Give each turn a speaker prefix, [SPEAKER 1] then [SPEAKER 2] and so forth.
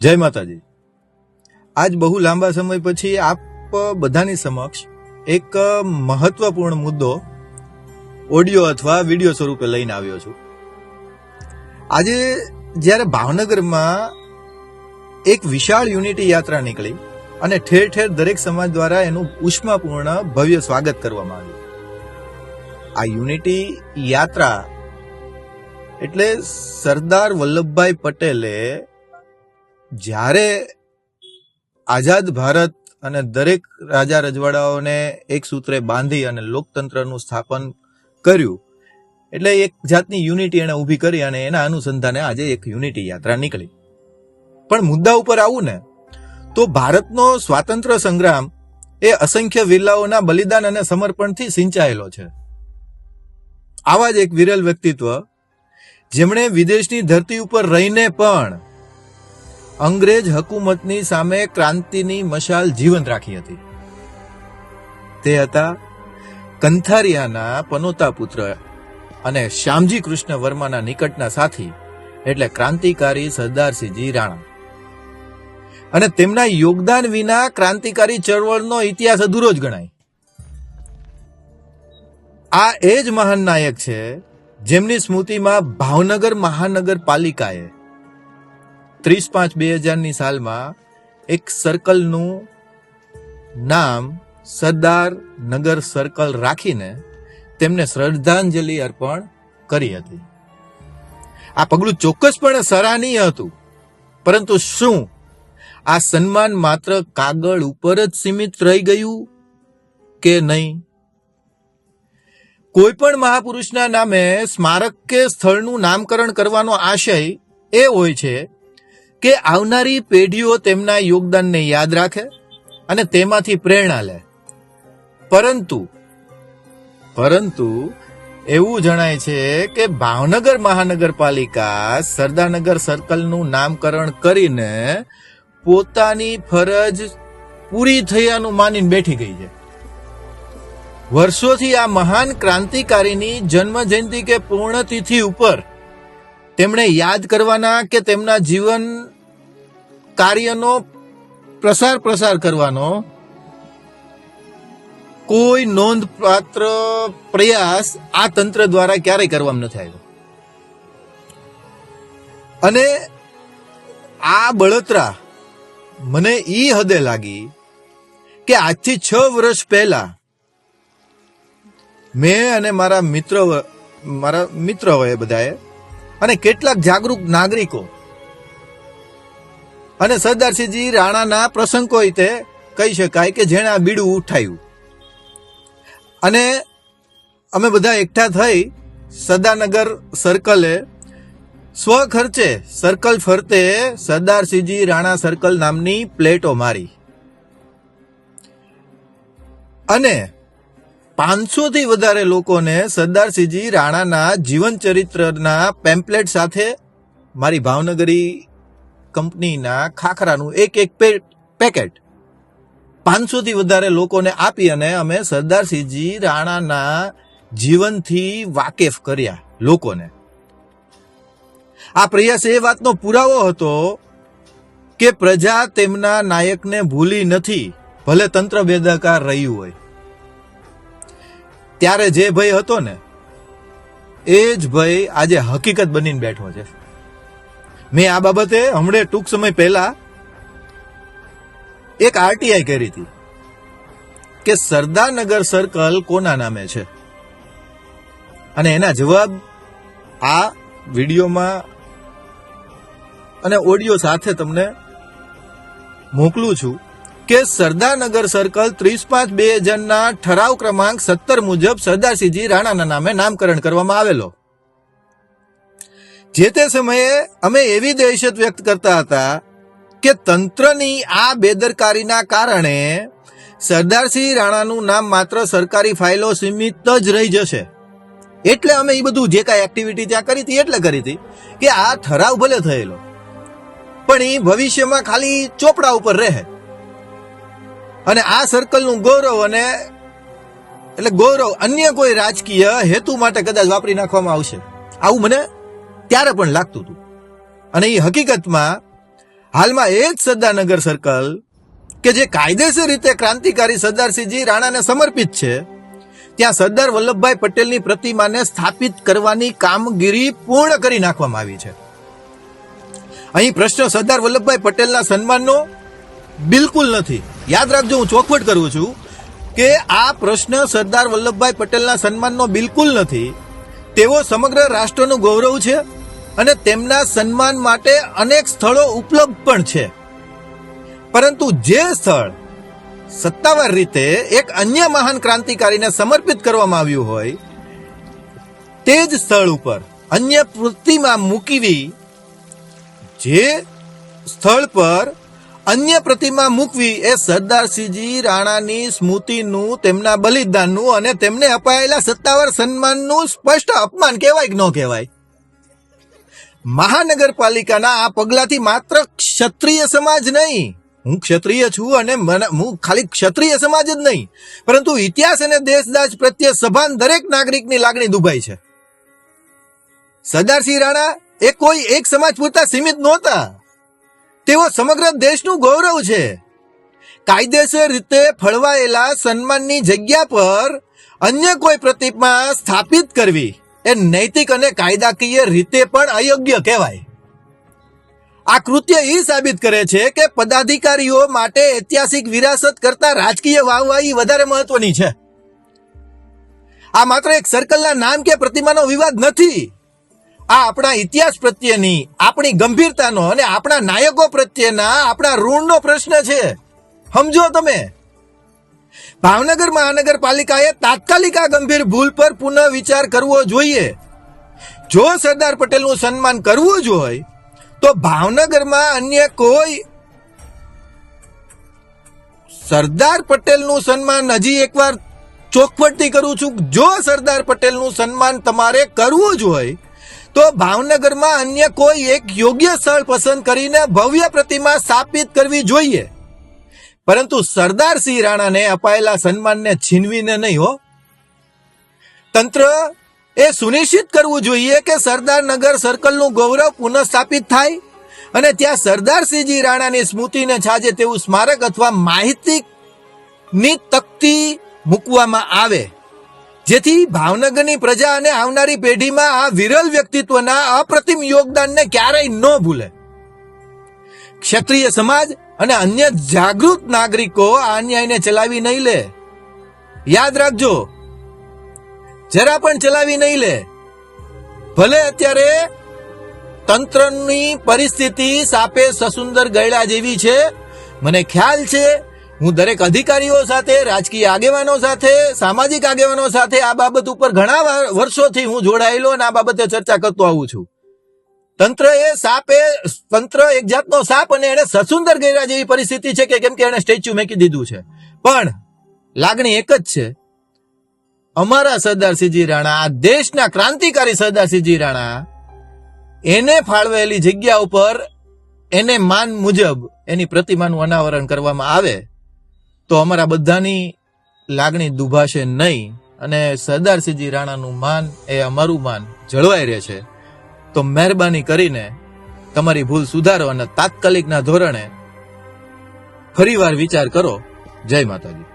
[SPEAKER 1] જય માતાજી. આજ બહુ લાંબા સમય પછી આપ બધાની સમક્ષ એક મહત્વપૂર્ણ મુદ્દો ઓડિયો અથવા વિડિયો સ્વરૂપે લઈને આવ્યો છું. આજે જ્યારે ભાવનગરમાં એક વિશાળ યુનિટી યાત્રા નીકળી અને ઠેર ઠેર દરેક સમાજ દ્વારા એનું ઉષ્માપૂર્ણ ભવ્ય સ્વાગત કરવામાં આવ્યું. આ યુનિટી યાત્રા એટલે સરદાર વલ્લભભાઈ પટેલે જ્યારે આઝાદ ભારત અને દરેક રાજા રજવાડાઓને એક સૂત્રે બાંધી અને લોકતંત્રનું સ્થાપન કર્યું, એટલે એક જાતની યુનિટી એને ઊભી કરી અને એના અનુસંધાને આજે એક યુનિટી યાત્રા નીકળી. પણ મુદ્દા ઉપર આવું ને, તો ભારતનો સ્વાતંત્ર્ય સંગ્રામ એ અસંખ્ય વિલ્લાઓના બલિદાન અને સમર્પણથી સિંચાયેલો છે. આવા જ એક વિરલ વ્યક્તિત્વ, જેમણે વિદેશની ધરતી ઉપર રહીને પણ અંગ્રેજ હકુમતની સામે ક્રાંતિની મશાલ જીવંત રાખી હતી. તે હતા કંથારિયાના પનોતા પુત્ર અને શ્યામજી કૃષ્ણ વર્માના નિકટના સાથી, એટલે ક્રાંતિકારી સરદારસિંહજી રાણા. અને તેમના યોગદાન વિના ક્રાંતિકારી ચળવળનો ઇતિહાસ અધૂરો જ ગણાય. આ એ જ મહાન નાયક છે, જેમની સ્મૃતિમાં ભાવનગર મહાનગરપાલિકાએ ત્રીસ પાંચ બે હજારની સાલમાં એક સર્કલનું નામ સરદાર નગર સર્કલ રાખીને તેમને શ્રદ્ધાંજલિ અર્પણ કરી હતી. આ પગલું ચોક્કસપણે સરાહનીય હતું. પરંતુ શું આ સન્માન માત્ર કાગળ ઉપર જ સીમિત રહી ગયું કે નહીં? કોઈ પણ મહાપુરુષના નામે સ્મારક કે સ્થળનું નામકરણ કરવાનો આશય એ હોય છે કે આવનારી પેઢીઓ તેમના યોગદાનને યાદ રાખે અને તેમાંથી પ્રેરણા લે. પરંતુ પરંતુ એવું જણાય છે કે ભાવનગર મહાનગરપાલિકા સરદારનગર સર્કલનું નામકરણ કરીને પોતાની ફરજ પૂરી થયાનું માનીને બેઠી ગઈ છે. વર્ષોથી આ મહાન ક્રાંતિકારીની જન્મ જયંતિ કે પૂર્ણતિથિ ઉપર તેમણે યાદ કરવાના કે તેમના જીવન કાર્યનો પ્રસાર પ્રસાર કરવાનો કોઈ નોંધપાત્ર પ્રયાસ આ તંત્ર દ્વારા ક્યારેય કરવામાં નથી આવ્યો. અને આ બળતરા મને ઈ હદે લાગી કે આજથી છ વર્ષ પહેલા મેં અને મારા મિત્ર મારા મિત્ર હોય બધાએ અને કેટલાક જાગૃત નાગરિકો. અને સરદારસિંહજી રાણાના પ્રસંગો તે કહી શકાય કે જેણે આ બીડું ઉઠાયું અને અમે બધા એકઠા થઈ સરદારનગર સર્કલે સ્વખર્ચે સર્કલ ફરતે સરદારસિંહજી રાણા સર્કલ નામની પ્લેટો મારી. અને પાંચસો થી વધારે લોકોને સરદારસિંહજી રાણાના જીવન ચરિત્રના પેમ્પલેટ સાથે મારી ભાવનગરી કંપનીના ખાખરાનું એક એક પેકેટ પાંચસો થી વધારે લોકોને આપી અને અમે સરદારસિંહજી રાણાના જીવનથી વાકેફ કર્યા લોકોને. આ પ્રયાસ એ વાતનો પુરાવો હતો કે પ્રજા તેમના નાયકને ભૂલી નથી, ભલે તંત્ર બેદાકાર રહ્યું હોય. ત્યારે જે ભય હતો ને, એ જ ભય આજે હકીકત બનીને બેઠો છે. મેં આ બાબતે હમણે ટૂંક સમય પહેલા એક આરટીઆઈ કરી હતી કે સરદારનગર સર્કલ કોના નામે છે? અને એના જવાબ આ વિડીયોમાં અને ઓડિયો સાથે તમને મોકલું છું. કે સરદારનગર સર્કલ ત્રીસ પાંચ બે હજારના ઠરાવ ક્રમાંક સત્તર મુજબ સરદારસિંહજી રાણાના નામે નામકરણ કરવામાં આવેલો. જે તે સમયે અમે એવી દહેશત વ્યક્ત કરતા હતા કે તંત્રની આ બેદરકારીના કારણે સરદારસિંહ રાણાનું નામ માત્ર સરકારી ફાઇલો સીમિત જ રહી જશે. એટલે અમે એ બધું જે કાંઈ એક્ટિવિટી ત્યાં કરી હતી એટલે કરી હતી કે આ ઠરાવ ભલે થયેલો, પણ એ ભવિષ્યમાં ખાલી ચોપડા ઉપર રહે. અને આ સર્કલનું ગૌરવ અને એટલે ગૌરવ અન્ય કોઈ રાજકીય હેતુ માટે કદાચ વાપરી નાખવામાં આવશે. આવું મને ત્યારે પણ લાગતું હતું. અને એ હકીકતમાં હાલમાં એ જ સરદારનગર સર્કલ કે જે કાયદેસર રીતે ક્રાંતિકારી સરદારસિંહજી રાણાને સમર્પિત છે, ત્યાં સરદાર વલ્લભભાઈ પટેલની પ્રતિમાને સ્થાપિત કરવાની કામગીરી પૂર્ણ કરી નાખવામાં આવી છે. અહીં પ્રશ્ન સરદાર વલ્લભભાઈ પટેલના સન્માનનો બિલકુલ નથી. યાદ રાખજો, હું ચોખવટ કરું છું કે આ પ્રશ્ન સરદાર વલ્લભભાઈ પટેલના સન્માનનો બિલકુલ નથી. તેઓ સમગ્ર રાષ્ટ્રનું ગૌરવ છે અને તેમના સન્માન માટે અનેક સ્થળો ઉપલબ્ધ પણ છે. પરંતુ જે સ્થળ સત્તાવાર રીતે એક અન્ય મહાન ક્રાંતિકારીને સમર્પિત કરવામાં આવ્યું હોય, તે જ સ્થળ ઉપર અન્ય પ્રતિમા મૂકવી જે સ્થળ પર અન્ય પ્રતિમા મૂકવી એ સરદારસિંહજી રાણાની સ્મૃતિનું, તેમના બલિદાનનું અને તેમને અપાયેલા સત્તાવાર સન્માનનું સ્પષ્ટ અપમાન કહેવાય કે ન કહેવાય. મહાનગરપાલિકાના આ પગલાથી માત્ર ક્ષત્રિય સમાજ નહીં, હું ક્ષત્રિય છું અને હું ખાલી ક્ષત્રિય સમાજ જ નહીં, પરંતુ ઇતિહાસ અને દેશદાજ પ્રત્યે સભાન દરેક નાગરિકની લાગણી દુભાઈ છે. સરદારસિંહ રાણા એ કોઈ એક સમાજ પૂરતા સીમિત નહોતા. તેઓ સમગ્ર દેશનું ગૌરવ છે. કાયદેસર રીતે ફળવાયેલા સન્માનની જગ્યા પર અન્ય કોઈ પ્રતિમા સ્થાપિત કરવી એ નૈતિક અને કાયદાકીય રીતે પણ અયોગ્ય કહેવાય. આ કૃત્ય એ સાબિત કરે છે કે પદાધિકારીઓ માટે ઐતિહાસિક વિરાસત કરતા રાજકીય વાહવાહી વધારે મહત્વની છે. આ માત્ર એક સર્કલના નામ કે પ્રતિમાનો વિવાદ નથી. આ આપણા ઇતિહાસ પ્રત્યેની, આપણી ગંભીરતાનો અને આપણા નાયકો પ્રત્યેના આપણા ઋણનો પ્રશ્ન છે. સમજો તમે. ભાવનગર મહાનગરપાલિકાએ તાત્કાલિક આ ગંભીર ભૂલ પર પુનઃ વિચાર કરવો જોઈએ. જો સરદાર પટેલનું સન્માન કરવું જ હોય, તો ભાવનગરમાં અન્ય કોઈ સરદાર પટેલનું સન્માન હજી એકવાર ચોખવટથી કરું છું. જો સરદાર પટેલનું સન્માન તમારે કરવું જ હોય તો ભાવનગરમાં અન્ય કોઈ એક યોગ્ય સ્થળ પસંદ કરીને ભવ્ય પ્રતિમા સ્થાપિત કરવી જોઈએ? પરંતુ સરદારસિંહ રાણાને અપાયેલા સન્માનને છીનવીને નહીં હો. તંત્ર એ સુનિશ્ચિત કરવું જોઈએ કે સરદારનગર સર્કલનું ગૌરવ પુનઃસ્થાપિત થાય અને ત્યાં સરદારસિંહજી રાણાની સ્મૃતિને છાજે તેવું સ્મારક અથવા માહિતી ની તકતી મૂકવામાં આવે. જેથી ભાવનગરની પ્રજા અને આવનારી પેઢીમાં આ વિરલ વ્યક્તિત્વના અપ્રતિમ યોગદાનને ક્યારેય ન ભૂલે. ક્ષત્રિય સમાજ અને અન્ય જાગૃત નાગરિકો આ અન્યાયને ચલાવી નહીં લે. યાદ રાખજો, જરા પણ ચલાવી નહીં લે. ભલે અત્યારે તંત્રની પરિસ્થિતિ સાપે સસુંદર ગયડા જેવી છે, મને ખ્યાલ છે હું દરેક અધિકારીઓ સાથે, રાજકીય આગેવાનો સાથે, સામાજિક આગેવાનો સાથે આ બાબત ઉપર ઘણા વર્ષોથી હું જોડાયેલો અને આ બાબતે ચર્ચા કરતો આવું છું. તંત્ર એ સાપ એ, તંત્ર એક જાતનો સાપ અને એને સસુંદર ગયેલા જેવી પરિસ્થિતિ છે કે કેમ કે એને સ્ટેચ્યુ મેકી દીધું છે. પણ, લાગણી એક જ છે. અમારા સરદારસિંહજી રાણા, આ દેશના ક્રાંતિકારી સરદારસિંહજી રાણા, એને ફાળવેલી જગ્યા ઉપર, એને માન મુજબ, એની પ્રતિમાનું અનાવરણ કરવામાં આવે. તો અમારા બધાની લાગણી દુભાશે નહીં અને સરદારસિંહજી રાણાનું માન એ અમારું માન જળવાઈ રહે છે તો મહેરબાની કરીને તમારી ભૂલ સુધારો અને તાત્કાલિકના ધોરણે ફરીવાર વિચાર કરો. જય માતાજી.